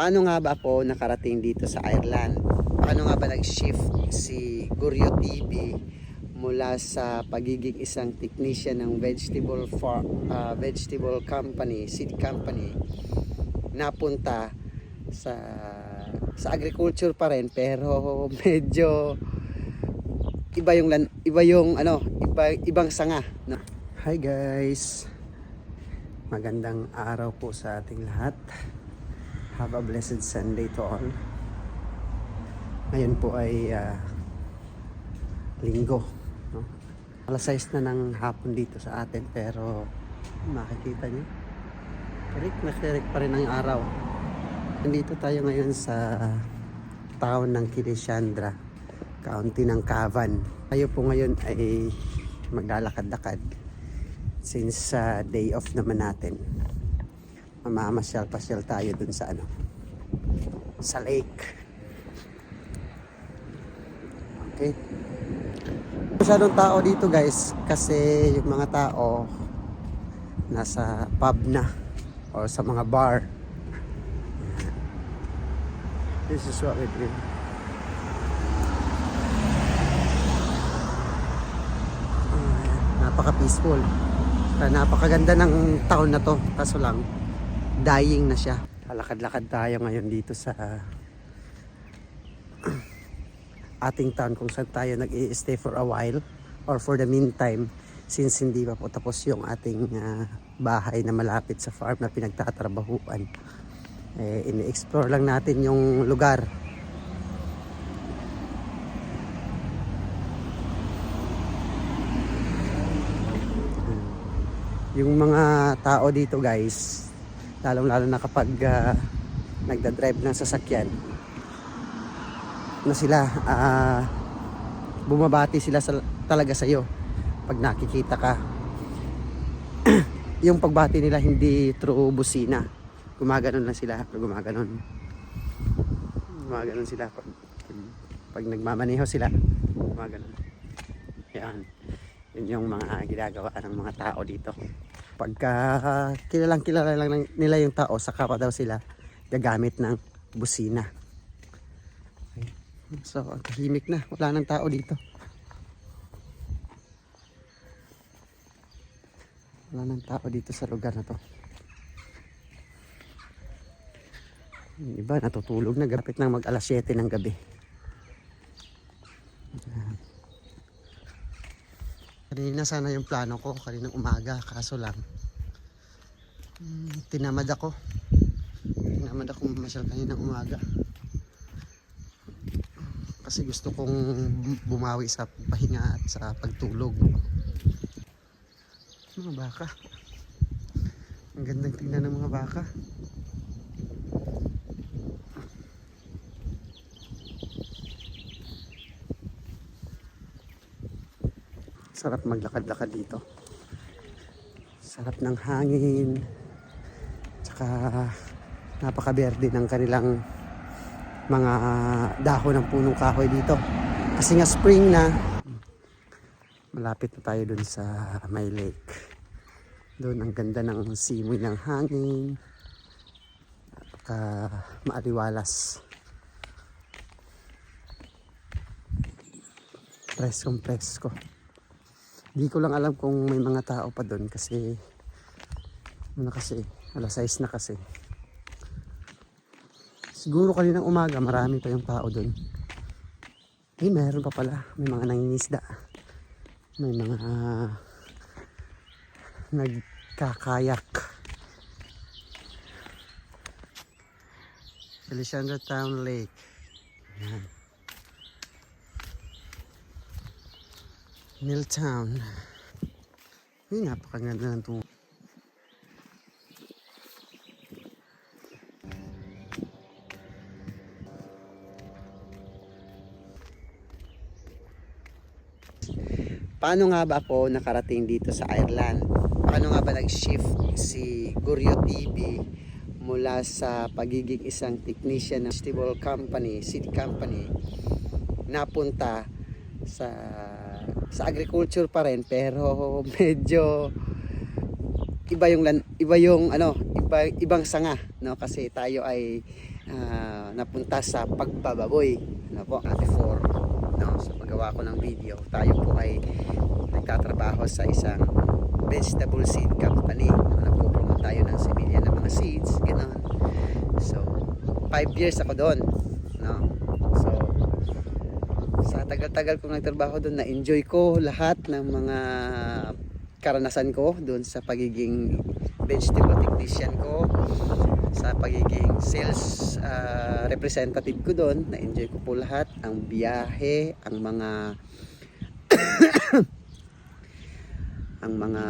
Paano nga ba ako nakarating dito sa Ireland? Paano nga ba nag-shift si Guryo TV mula sa pagiging isang technician ng vegetable farm, ah, vegetable company, seed company, napunta sa sa agriculture pa rin pero medyo iba yung iba yung ano, iba ibang sanga, no? Hi guys. Magandang araw po sa ating lahat. Have a blessed Sunday to all. Ngayon po ay ah, linggo. No? Alas 6 na ng hapon dito sa atin pero makikita nyo. Kirik na kirik pa rin ang araw. Nandito tayo ngayon sa town ng Kirishandra, county ng Cavan. Tayo po ngayon ay maglalakad-lakad since sa day off naman natin mamamasyal-pasyal tayo dun sa ano sa lake. Okay. Masyadong tao dito guys kasi yung mga tao nasa pub na or sa mga bar. This is what we do. Napaka peaceful napakaganda ng town na to kaso lang dying na siya. Lakad-lakad tayo ngayon dito sa ating town kung saan tayo nag stay for a while or for the meantime since hindi pa po tapos yung ating ah, bahay na malapit sa farm na pinagtatrabahuan. Eh, ini-explore lang natin yung lugar. Yung mga tao dito guys lalong lalo na kapag ah, nagda-drive ng sasakyan na sila ah, bumabati sila sa, talaga sa iyo pag nakikita ka. Yung pagbati nila hindi through busina. Gumaganon lang sila gumaganon. Gumaganon sila pag, pag nagmamaneho sila gumaganon. Yan. Yun yung mga ginagawa ng mga tao dito pagka kilalang kilala lang ng- nila yung tao saka pa daw sila gagamit ng busina. So ang tahimik na. Wala nang tao dito. Wala nang tao dito sa lugar na to. Yung iba natutulog na. Gapit ng mag alas 7 ng gabi Kanina sana yung plano ko, kaninang umaga, kaso lang. hmm, tinamad ako. Tinamad ako mamasyal kaninang umaga. Kasi gusto kong bumawi sa pahinga at sa pagtulog. Mga baka. Ang gandang tingnan ng mga baka. Sarap maglakad-lakad dito. Sarap ng hangin. Tsaka napakaberde ng kanilang mga dahon ng punong kahoy dito. Kasi nga spring na. Malapit na tayo dun sa may lake. Doon ang ganda ng simoy ng hangin. Napaka maaliwalas. Preskong presko. Di ko lang alam kung may mga tao pa doon kasi ano kasi, alas 6 na kasi. Siguro kaninang umaga marami pa yung tao doon. Eh, meron pa pala. May mga nangingisda. May mga nagkakayak. Alexandra Town Lake. Yan. Milltown. Uy, napakaganda ng tubig. Paano nga ba ako nakarating dito sa Ireland? Paano nga ba nag-shift si Guryo TV mula sa pagiging isang technician ng vegetable company, seed company, napunta sa sa agriculture pa rin pero medyo iba yung iba yung ano iba ibang sanga no kasi tayo ay ah, napunta sa pagbababoy. Ano po, ah, before no, sa paggawa ko ng video, tayo po ay nagtatrabaho sa isang vegetable seed company. Nagpo-promote tayo ng semilya ng mga seeds, gano'n. So, 5 years ako doon. No? Tagal-tagal kong nagtrabaho doon, na-enjoy ko lahat ng mga karanasan ko doon sa pagiging vegetable technician ko sa pagiging sales ah, representative ko doon. Na-enjoy ko po lahat ang biyahe ang mga ang mga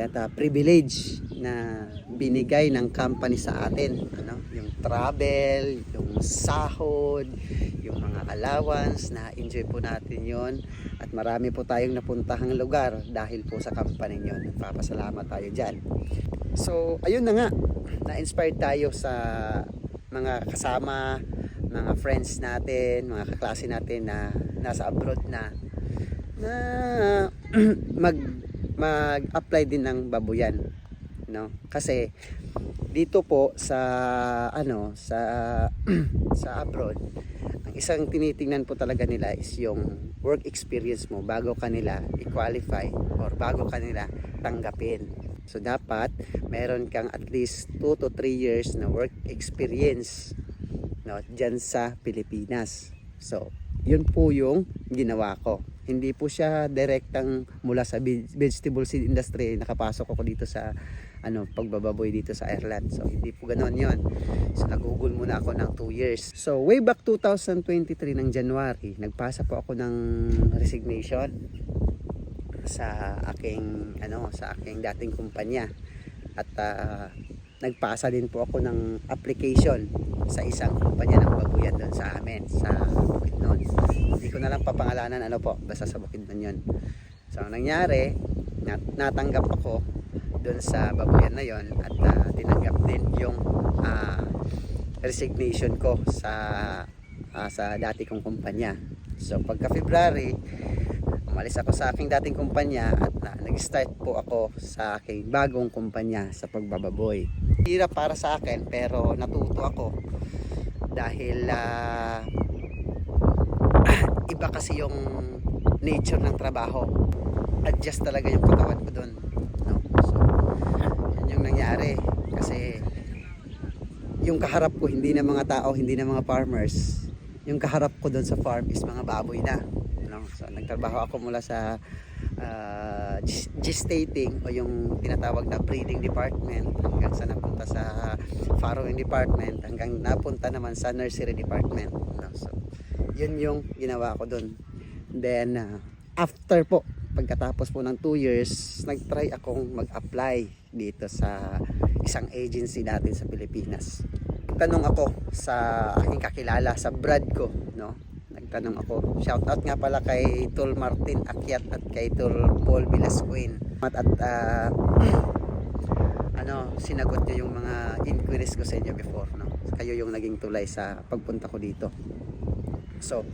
tata privilege na binigay ng company sa atin ano yung travel yung sahod yung mga allowance na enjoy po natin yon at marami po tayong napuntahang lugar dahil po sa company yon nagpapasalamat tayo dyan. So ayun na nga. Na-inspired tayo sa mga kasama mga friends natin mga kaklase natin na nasa abroad na na mag mag-apply din ng babuyan no? Kasi dito po sa ano sa sa abroad ang isang tinitingnan po talaga nila is yung work experience mo bago kanila i-qualify or bago kanila tanggapin. So dapat meron kang at least 2 to 3 years na work experience no diyan sa Pilipinas. So yun po yung ginawa ko. Hindi po siya direktang mula sa ve- vegetable seed industry nakapasok ako dito sa ano pagbababoy dito sa Ireland so hindi po ganoon yon so nagugol muna ako ng 2 years so way back 2023 ng January nagpasa po ako ng resignation sa aking ano sa aking dating kumpanya at ah, nagpasa din po ako ng application sa isang kumpanya ng babuyan doon sa amin sa Bukidnon. Hindi ko na lang papangalanan ano po, basta sa Bukidnon yun. So ang nangyari, nat natanggap ako doon sa babuyan na yon at ah, tinanggap din yung ah, resignation ko sa ah, sa dati kong kumpanya. So pagka February, umalis ako sa aking dating kumpanya at na, nag-start po ako sa aking bagong kumpanya sa pagbababoy. Hirap para sa akin pero natuto ako dahil ah, iba kasi yung nature ng trabaho. Adjust talaga yung katawan ko doon. Yung nangyari kasi yung kaharap ko hindi na mga tao, hindi na mga farmers. Yung kaharap ko doon sa farm is mga baboy na. No? So, nagtrabaho ako mula sa uh, gestating o yung tinatawag na breeding department hanggang sa napunta sa farrowing department hanggang napunta naman sa nursery department. No? So, yun yung ginawa ko doon. Then, uh, after po, pagkatapos po ng 2 years, nag-try akong mag-apply dito sa isang agency natin sa Pilipinas. Tanong ako sa aking kakilala, sa Brad ko, no? Nagtanong ako. Shout out nga pala kay Tol Martin Akyat at kay Tol Paul Velasquin. At, at ah, ano, sinagot niyo yung mga inquiries ko sa inyo before, no? Kayo yung naging tulay sa pagpunta ko dito. So,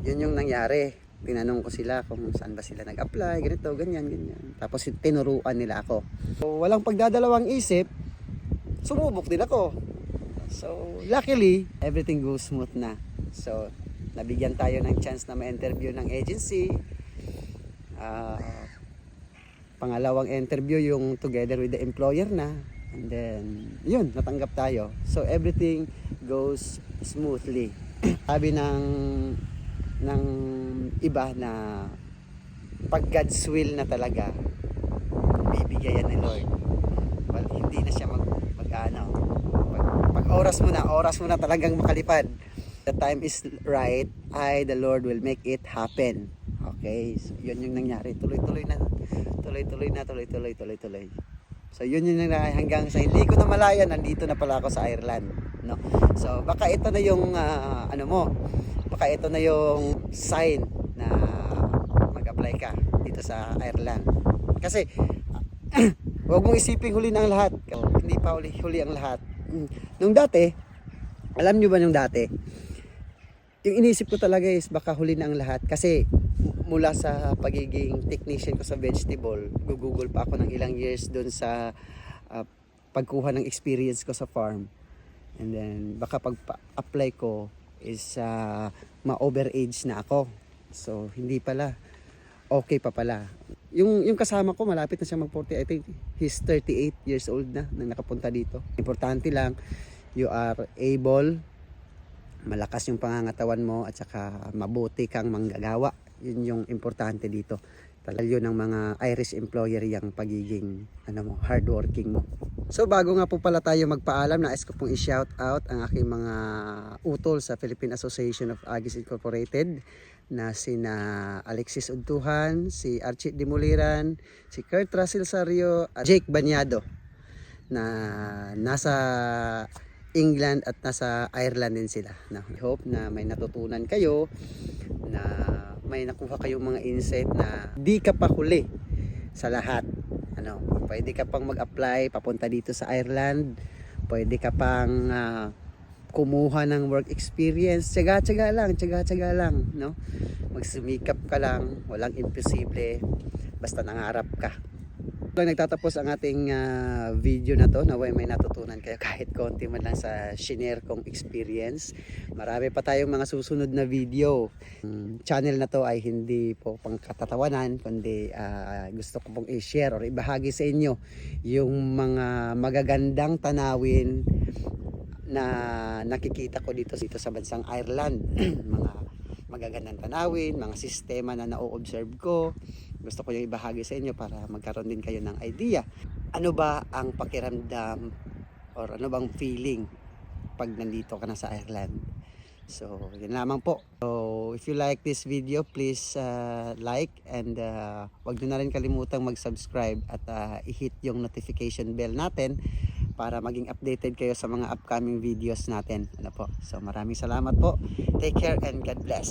yun yung nangyari. Tinanong ko sila kung saan ba sila nag-apply, ganito, ganyan, ganyan. Tapos tinuruan nila ako. So, walang pagdadalawang isip, sumubok din ako. So, luckily, everything goes smooth na. So, nabigyan tayo ng chance na ma-interview ng agency. Ah, pangalawang interview yung together with the employer na. And then, yun, natanggap tayo. So, everything goes smoothly. Sabi ng ng iba na pag God's will na talaga, bibigay yan ni Lord. Well, hindi na siya mag, mag ano, pag, pag oras mo na, oras mo na talagang makalipad. The time is right, I, the Lord, will make it happen. Okay, so yun yung nangyari. Tuloy-tuloy na, tuloy-tuloy na, tuloy-tuloy, tuloy-tuloy. So yun yung nangyari hanggang sa hindi ko na malaya, nandito na pala ako sa Ireland. No? So baka ito na yung, ah, ano mo, baka ito na yung sign mag-apply ka dito sa Ireland. Kasi, huwag mong isiping huli na ang lahat. Hindi pa huli, huli ang lahat. Mm. Nung dati, alam nyo ba nung dati, yung inisip ko talaga is baka huli na ang lahat. Kasi, mula sa pagiging technician ko sa vegetable, gugugol pa ako ng ilang years doon sa ah, pagkuha ng experience ko sa farm. And then baka pag apply ko is uh, ma-overage na ako. So hindi pala. Okay pa pala. Yung yung kasama ko malapit na siya mag 40. I think he's 38 years old na nang nakapunta dito. Importante lang you are able malakas yung pangangatawan mo at saka mabuti kang manggagawa. Yun yung importante dito. Yun ng mga Irish employer yung pagiging ano mo, hardworking mo. So bago nga po pala tayo magpaalam, nais ko pong i-shout out ang aking mga utol sa Philippine Association of Agis Incorporated na sina Alexis Untuhan, si Archie Dimuliran, si Kurt Russell Sario, at Jake Banyado na nasa England at nasa Ireland din sila. Na we hope na may natutunan kayo na may nakuha kayong mga insight na di ka pa huli sa lahat. Ano, pwede ka pang mag-apply papunta dito sa Ireland. Pwede ka pang ah, kumuha ng work experience. Tsaga-tsaga lang, tsaga-tsaga lang, no? Magsumikap ka lang, walang imposible. Basta nangarap ka lang nagtatapos ang ating ah, video na to naway may natutunan kayo kahit konti man lang sa shinare kong experience marami pa tayong mga susunod na video Ang channel na to ay hindi po pang katatawanan kundi ah, gusto ko pong i-share or ibahagi sa inyo yung mga magagandang tanawin na nakikita ko dito dito sa bansang Ireland mga magagandang tanawin mga sistema na na-observe ko gusto ko yung ibahagi sa inyo para magkaroon din kayo ng idea. Ano ba ang pakiramdam or ano bang feeling pag nandito ka na sa Ireland? So, yun lamang po. So, if you like this video, please uh, like and uh, wag nyo na rin kalimutang mag-subscribe at uh, i-hit yung notification bell natin para maging updated kayo sa mga upcoming videos natin. Ano po? So, maraming salamat po. Take care and God bless.